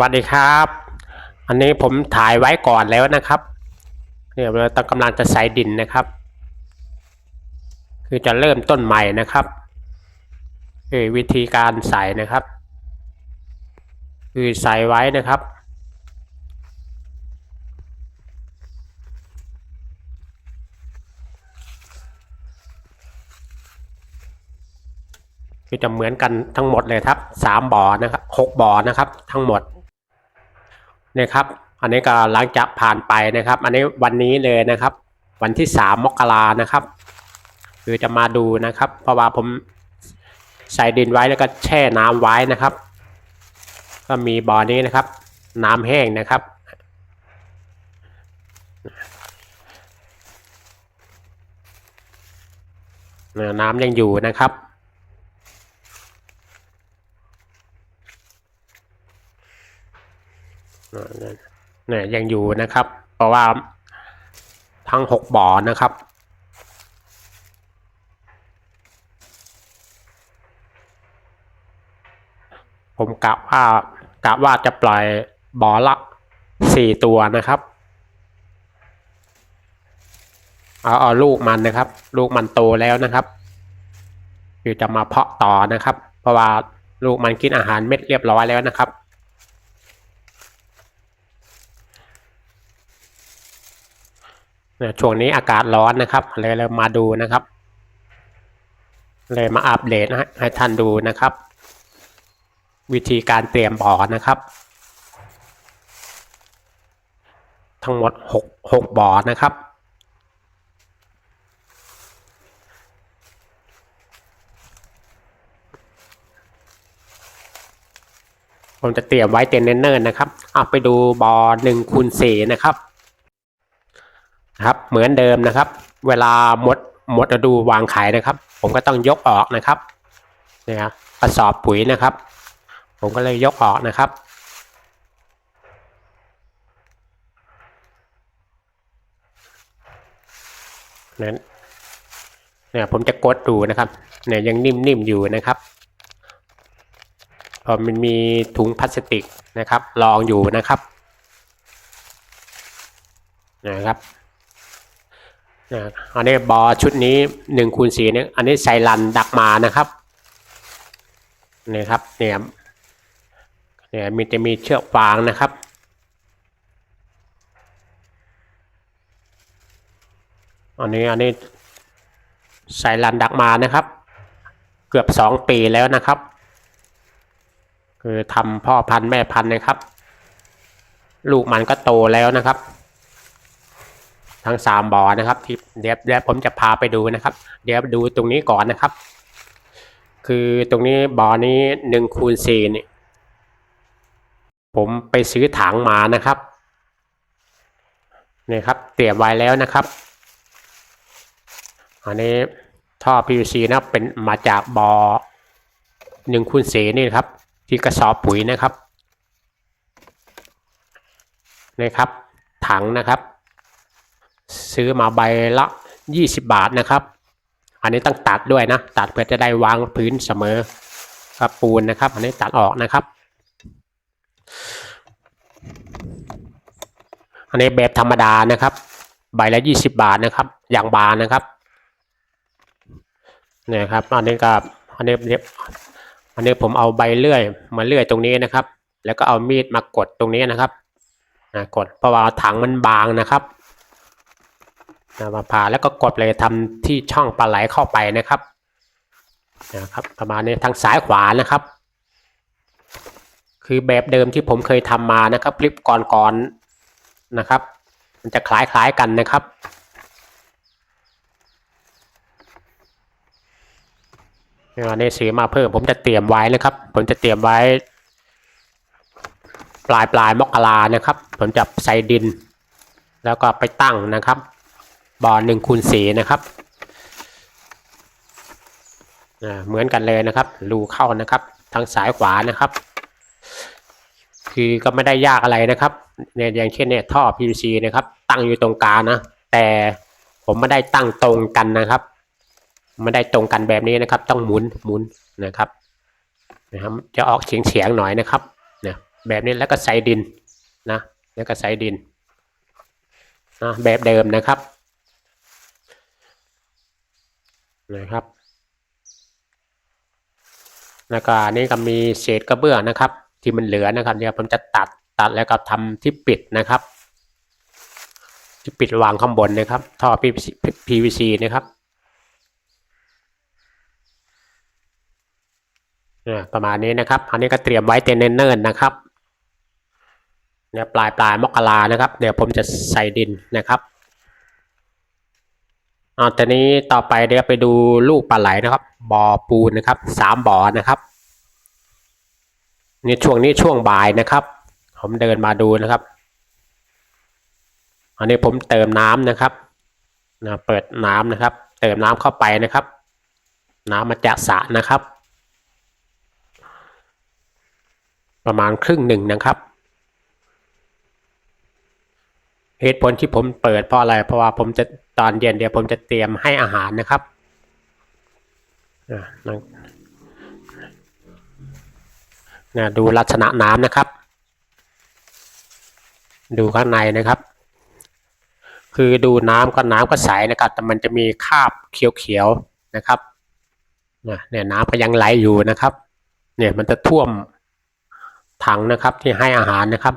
วัสดีครับ อันนี้ผมถ่ายไว้ก่อนแล้วนะครับเนี่ยเราต้องกำลังจะใส่ดินนะครับ คือจะเริ่มต้นใหม่นะครับคือวิธีการใส่นะครับ คือใส่ไว้นะครับ คือจะเหมือนกันทั้งหมดเลยครับสามบ่อนะครับหกบ่อนะครับ ทั้งหมด นี่ยครับ อันนี้ก็หลังจากผ่านไปนะครับ อันนี้วันนี้เลยนะครับ วันที่สามมกรานะครับ คือจะมาดูนะครับ เพราะว่าผมใส่ดินไว้แล้วก็แช่น้ำไว้นะครับ ก็มีบ่อนี้นะครับ น้ำแห้งนะครับน้ำยังอยู่นะครับ เนี่ยยังอยู่นะครับ เพราะว่าทั้งหกบ่อนะครับ ผมกะว่ากะว่าจะปล่อยบ่อละสี่ตัวนะครับเอาเอาลูกมันนะครับ ลูกมันโตแล้วนะครับคือจะมาเพาะต่อนะครับ เพราะว่าลูกมันกินอาหารเม็ดเรียบร้อยแล้วนะครับ นี่ยช่วงนี้อากาศร้อนนะครับเลยเรามาดูนะครับ เลยมาอัปเดตให้ให้ท่านดูนะครับ วิธีการเตรียมบ่อนะครับ ทั้งหมดหกหกบ่อนะครับ ผมจะเตรียมไว้เต็มเนินๆนะครับเอะไปดูบ่อหนึ่งคูณ4นะครับ ครับเหมือนเดิมนะครับ เวลาหมดหมดฤดูวางขายนะครับ ผมก็ต้องยกออกนะครับเนี่ยครับกระสอบปุ๋ยนะครับ ผมก็เลยยกออกนะครับนี่ยเนี่ยผมจะกดดูนะครับเนี่ยยังนิ่มๆอยู่นะครับพอมันมีถุงพลาสติกนะครับรองอยู่นะครับนะครับ นะอันนี้บอชุดนี้หนึ่งคูณสี่เนี่ยอันนี้ใส่ลันดักมานะครับนี่ครับเนี่ยเนี่ยมีจะมีเชือกฟางนะครับ อันนี้อันนี้ใส่ลันดักมานะครับ เกือบสองปีแล้วนะครับ คือทำพ่อพันธุ์แม่พันธุ์นะครับ ลูกมันก็โตแล้วนะครับ ทั้งสามบ่อนะครับที่เดี๋ยวเดี๋ยวผมจะพาไปดูนะครับ เดี๋ยวดูตรงนี้ก่อนนะครับ คือตรงนี้บ่อนี้หนึ่งคูณสี่นี่ผมไปซื้อถังมานะครับนี่ครับเตรียมไว้แล้วนะครับ อันนี้ท่อ PVC นะเป็นมาจากบ่อหนึ่งคูณสี่นี่ครับ ที่กระสอบปุ๋ยนะครับนี่ครับ ถังนะครับ ซื้อมาใบละ 20 บาทนะครับ อันนี้ต้องตัดด้วยนะ ตัดเพื่อจะได้วางพื้นเสมอกับปูนนะครับ อันนี้ตัดออกนะครับ อันนี้แบบธรรมดานะครับ ใบละ 20 บาทนะครับ อย่างบานนะครับเนี่ยครับ อันนี้ก็อันนี้อันนี้ผมเอาใบเลื่อยมาเลื่อยตรงนี้นะครับ แล้วก็เอามีดมากดตรงนี้นะครับนะกดเพราะว่าถังมันบางนะครับ นะมาผ่าแล้วก็กดเลยทำที่ช่องปลาไหลเข้าไปนะครับนะครับ ประมาณนี้ทางซ้ายขวานะครับ คือแบบเดิมที่ผมเคยทำมานะครับคลิปก่อนๆนะครับ มันจะคล้ายๆกันนะครับอันนี้สีมาเพิ่มผมจะเตรียมไว้นะครับ ผมจะเตรียมไว้ ปลายปลายมกรานะครับ ผมจะใส่ดิน แล้วก็ไปตั้งนะครับ บ่อหนึ่งคูณสีนะครับเหมือนกันเลยนะครับ รูเข้านะครับ ทางซ้ายขวานะครับ คือก็ไม่ได้ยากอะไรนะครับเนี่ยอย่างเช่นเนี่ยท่อ PVC นะครับ ตั้งอยู่ตรงกลางนะ แต่ผมไม่ได้ตั้งตรงกันนะครับไม่ได้ตรงกันแบบนี้นะครับ ต้องหมุนหมุนนะครับนะครับ จะออกเฉียงเฉียงหน่อยนะครับเนี่ยแบบนี้แล้วก็ใส่ดินนะ แล้วก็ใส่ดินนะแบบเดิมนะครับ นะครับ แล้วก็อันนี่ก็มีเศษกระเบื้องนะครับ ที่มันเหลือนะครับ เดี๋ยวผมจะตัดตัดแล้วก็ทำที่ปิดนะครับ ที่ปิดวางข้างบนนะครับ ท่อ PVC PVC นะครับประมาณนี้นะครับ อันนี้ก็เตรียมไว้เต็นเนิ่นๆนะครับเนี่ยปลายปลายมกรานะครับ เดี๋ยวผมจะใส่ดินนะครับ อ่าตอนนี้ต่อไปเดี๋ยวไปดูลูกปลาไหลนะครับบ่อปูนนะครับสามบ่อนะครับนี่ช่วงนี้ช่วงบ่ายนะครับ ผมเดินมาดูนะครับ อันนี้ผมเติมน้ำนะครับนะเปิดน้ำนะครับ เติมน้ำเข้าไปนะครับ น้ำมาจากสระนะครับ ประมาณครึ่งหนึ่งนะครับ เหตุผลที่ผมเปิดเพราะอะไร เพราะว่าผมจะตอนเย็นเดี๋ยวผมจะเตรียมให้อาหารนะครับอะนั่งนะดูลักษณะน้ำนะครับ ดูข้างในนะครับ คือดูน้ำก็น้ำก็ใสนะครับ แต่มันจะมีคราบเขียวๆนะครับนะเนี่ยน้ำก็ยังไหลอยู่นะครับ เนี่ยมันจะท่วมถังนะครับที่ให้อาหารนะครับ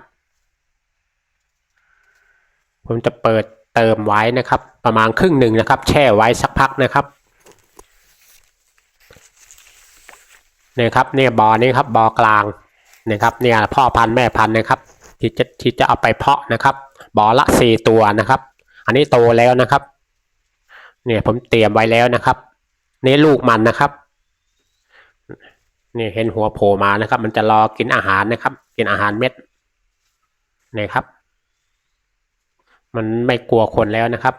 ผมจะเปิดเติมไว้นะครับ ประมาณครึ่งหนึ่งนะครับ แช่ไว้สักพักนะครับเนี่ยครับเนี่ยบอนี้ครับบอกลางเนี่ยครับเนี่ยพ่อพันธุ์แม่พันธุ์นะครับ ที่จะที่จะเอาไปเพาะนะครับบอละสี่ตัวนะครับ อันนี้โตแล้วนะครับ เนี่ยผมเตรียมไว้แล้วนะครับ นี่ลูกมันนะครับนี่เห็นหัวโผล่มานะครับ มันจะรอกินอาหารนะครับ กินอาหารเม็ดนี่ครับ มันไม่กลัวคนแล้วนะครับ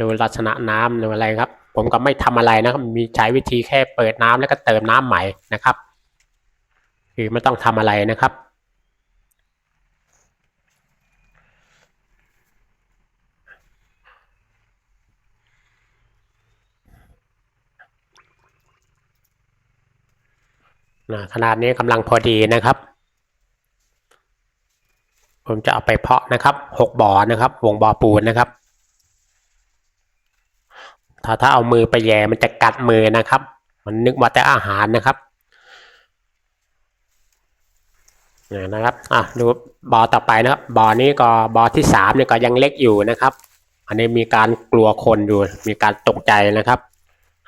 ดูลักษณะน้ำหรืออะไรครับ ผมก็ไม่ทำอะไรนะครับ มีใช้วิธีแค่เปิดน้ำแล้วก็เติมน้ำใหม่นะครับ คือไม่ต้องทำอะไรนะครับนะขนาดนี้กำลังพอดีนะครับ ผมจะเอาไปเพาะนะครับหกบ่อนะครับ วงบ่อปูนนะครับ ถ้าถ้าเอามือไปแย่มันจะกัดมือนะครับ มันนึกว่าแต่อาหารนะครับนี่นะครับอะดูบ่อต่อไปนะครับบ่อนี้ก็บ่อที่สามเนี่ยก็ยังเล็กอยู่นะครับ อันนี้มีการกลัวคนอยู่ มีการตกใจนะครับ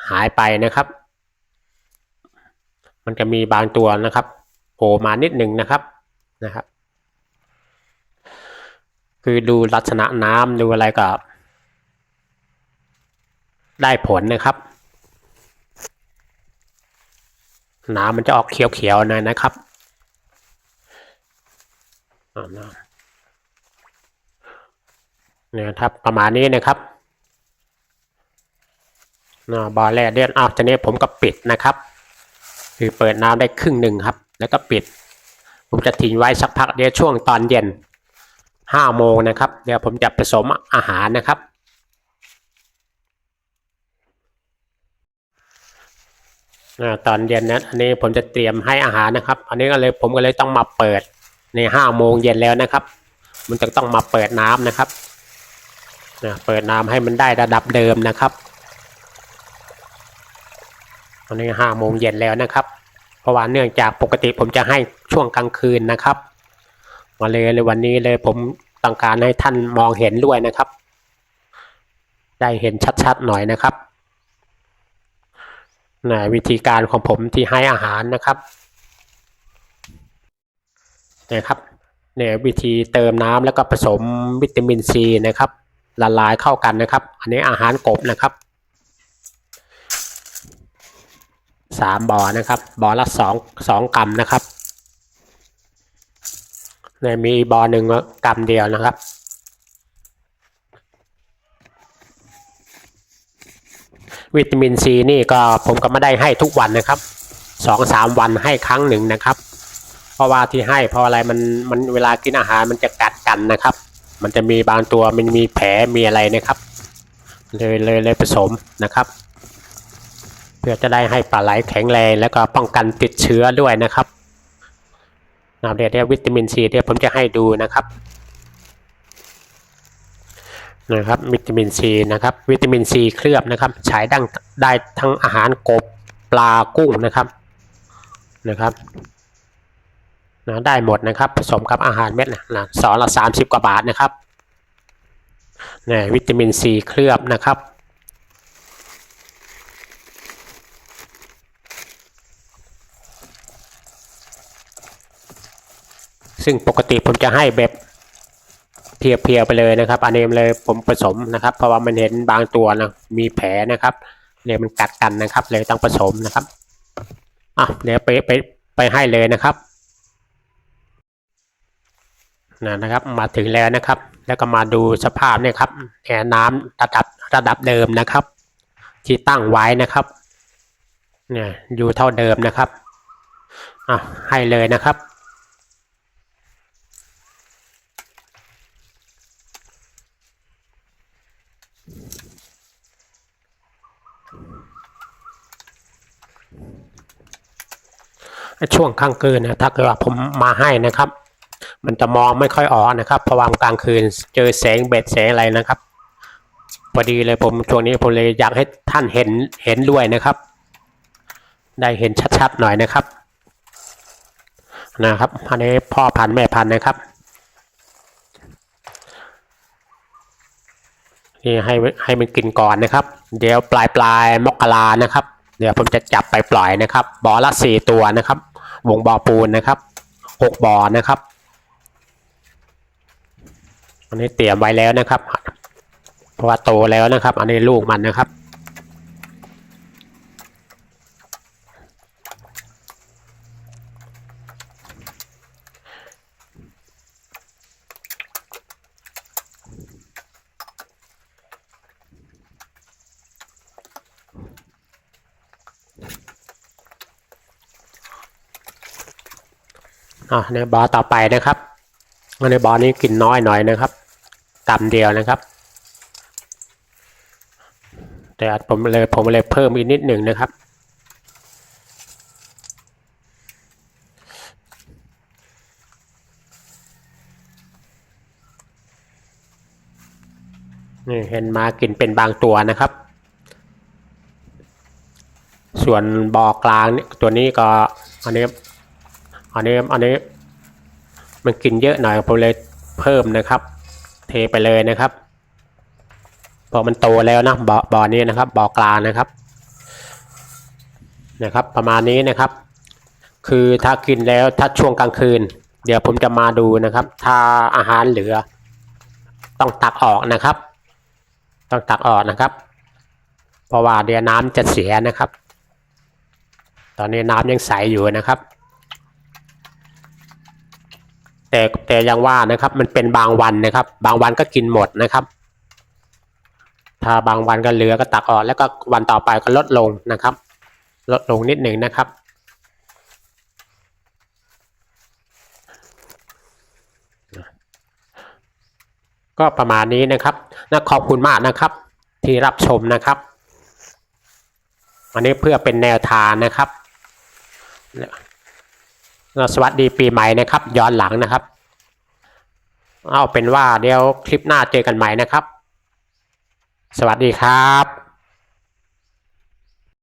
หายไปนะครับ มันจะมีบางตัวนะครับโผล่มานิดหนึ่งนะครับนะครับ คือดูลักษณะน้ำดูอะไรก็ได้ผลนะครับ น้ำมันจะออกเขียวๆหน่อยนะครับเนี่ยครับประมาณนี้นะครับนะบอลแรกเดือนอ้าวทีนี้ผมก็ปิดนะครับ คือเปิดน้ำได้ครึ่งหนึ่งครับ แล้วก็ปิด ผมจะทิ้งไว้สักพักเดี๋ยวช่วงตอนเย็น ห้าโมงนะครับ เดี๋ยวผมจะผสมอาหารนะครับ ตอนเย็นนะอันนี้ผมจะเตรียมให้อาหารนะครับ อันนี้ก็เลยผมก็เลยต้องมาเปิดในห้าโมงเย็นแล้วนะครับ มันจะต้องมาเปิดน้ำนะครับนะเปิดน้ำให้มันได้ระดับเดิมนะครับตอนนี้ห้าโมงเย็นแล้วนะครับ เพราะว่าเนื่องจากปกติผมจะให้ช่วงกลางคืนนะครับ มาเลยเลยวันนี้เลยผมต้องการให้ท่านมองเห็นด้วยนะครับ ได้เห็นชัดๆหน่อยนะครับนะวิธีการของผมที่ให้อาหารนะครับนี่ยครับเนี่ยวิธีเติมน้ำแล้วก็ผสมวิตามินซีนะครับละลายเข้ากันนะครับ อันนี้อาหารกบนะครับสามบ่อนะครับบ่อละสองสองกรัมนะครับ เนี่ยมีบอหนึ่งกรัมเดียวนะครับ วิตามินซีนี่ก็ผมก็ไม่ได้ให้ทุกวันนะครับสองสามวันให้ครั้งหนึ่งนะครับ เพราะว่าที่ให้เพราะอะไรมันมันเวลากินอาหารมันจะกัดกันนะครับ มันจะมีบางตัวมันมีแผลมีอะไรนะครับ เลยเลยเลยผสมนะครับ เพื่อจะได้ให้ปลาไหลแข็งแรงแล้วก็ป้องกันติดเชื้อด้วยนะครับ นะเดี๋ยวเดี๋ยววิตามินซีเดี๋ยวผมจะให้ดูนะครับนะครับวิตามินซีนะครับวิตามินซีเคลือบนะครับใช้ดังได้ทั้งอาหารกบปลากุ้งนะครับนะครับนะได้หมดนะครับผสมกับอาหารเม็ดนะนะสอนละสามสิบกว่าบาทนะครับนี่วิตามินซีเคลือบนะครับ ซึ่งปกติผมจะให้แบบเพียวๆไปเลยนะครับ อันนี้เลยผมผสมนะครับ เพราะว่ามันเห็นบางตัวนะมีแผลนะครับเลยมันกัดกันนะครับ เลยต้องผสมนะครับอะเดี๋ยวไปไปไปให้เลยนะครับนะนะครับ มาถึงแล้วนะครับ แล้วก็มาดูสภาพเนี่ยครับแอร์น้ำระดับระดับเดิมนะครับ ที่ตั้งไว้นะครับเนี่ยอยู่เท่าเดิมนะครับอะให้เลยนะครับ ช่วงกลางคืนนะถ้าเกิดว่าผมมาให้นะครับ มันจะมองไม่ค่อยออกนะครับพราะว่ากลางคืน เจอแสงเบ็ดแสงอะไรนะครับพอดีเลยผมช่วงนี้ผมเลยอยากให้ท่านเห็นเห็นด้วยนะครับ ได้เห็นชัดๆหน่อยนะครับ นะครับอันนี้พ่อพันธุ์แม่พันธุ์นะครับนี่ให้ให้มันกินก่อนนะครับ เดี๋ยวปลายปลายมกรานะครับ เดี๋ยวผมจะจับไปปล่อยนะครับบ่อละสี่ตัวนะครับ วงบ่อปูนนะครับหกบ่อนะครับอันนี้เตรียมไว้แล้วนะครับ เพราะว่าโตแล้วนะครับ อันนี้ลูกมันนะครับ อะในบอต่อไปนะครับในบอนี้กินน้อยหน่อยนะครับกำเดียวนะครับ แต่ผมเลยผมเลยเพิ่มอีกนิดหนึ่งนะครับนี่เห็นมากินเป็นบางตัวนะครับ ส่วนบอกลางนี่ตัวนี้ก็อันนี้ อันนี้อันนี้มันกินเยอะหน่อยผมเลยเพิ่มนะครับ เทไปเลยนะครับ พอมันโตแล้วนะบ่อบ่อนี้นะครับบ่อกลานะครับ นะครับ ประมาณนี้นะครับ คือถ้ากินแล้วถ้าช่วงกลางคืน เดี๋ยวผมจะมาดูนะครับ ถ้าอาหารเหลือ ต้องตักออกนะครับ ต้องตักออกนะครับ เพราะว่าเดี๋ยวน้ำจะเสียนะครับ ตอนนี้น้ำยังใสอยู่นะครับ แต่แต่ยังว่านะครับ มันเป็นบางวันนะครับ บางวันก็กินหมดนะครับ ถ้าบางวันก็เหลือก็ตักออก แล้วก็วันต่อไปก็ลดลงนะครับ ลดลงนิดหนึ่งนะครับก็ประมาณนี้นะครับนะขอบคุณมากนะครับ ที่รับชมนะครับ อันนี้เพื่อเป็นแนวทางนะครับ สวัสดีปีใหม่นะครับ ย้อนหลังนะครับ เอาเป็นว่าเดี๋ยวคลิปหน้าเจอกันใหม่นะครับ สวัสดีครับ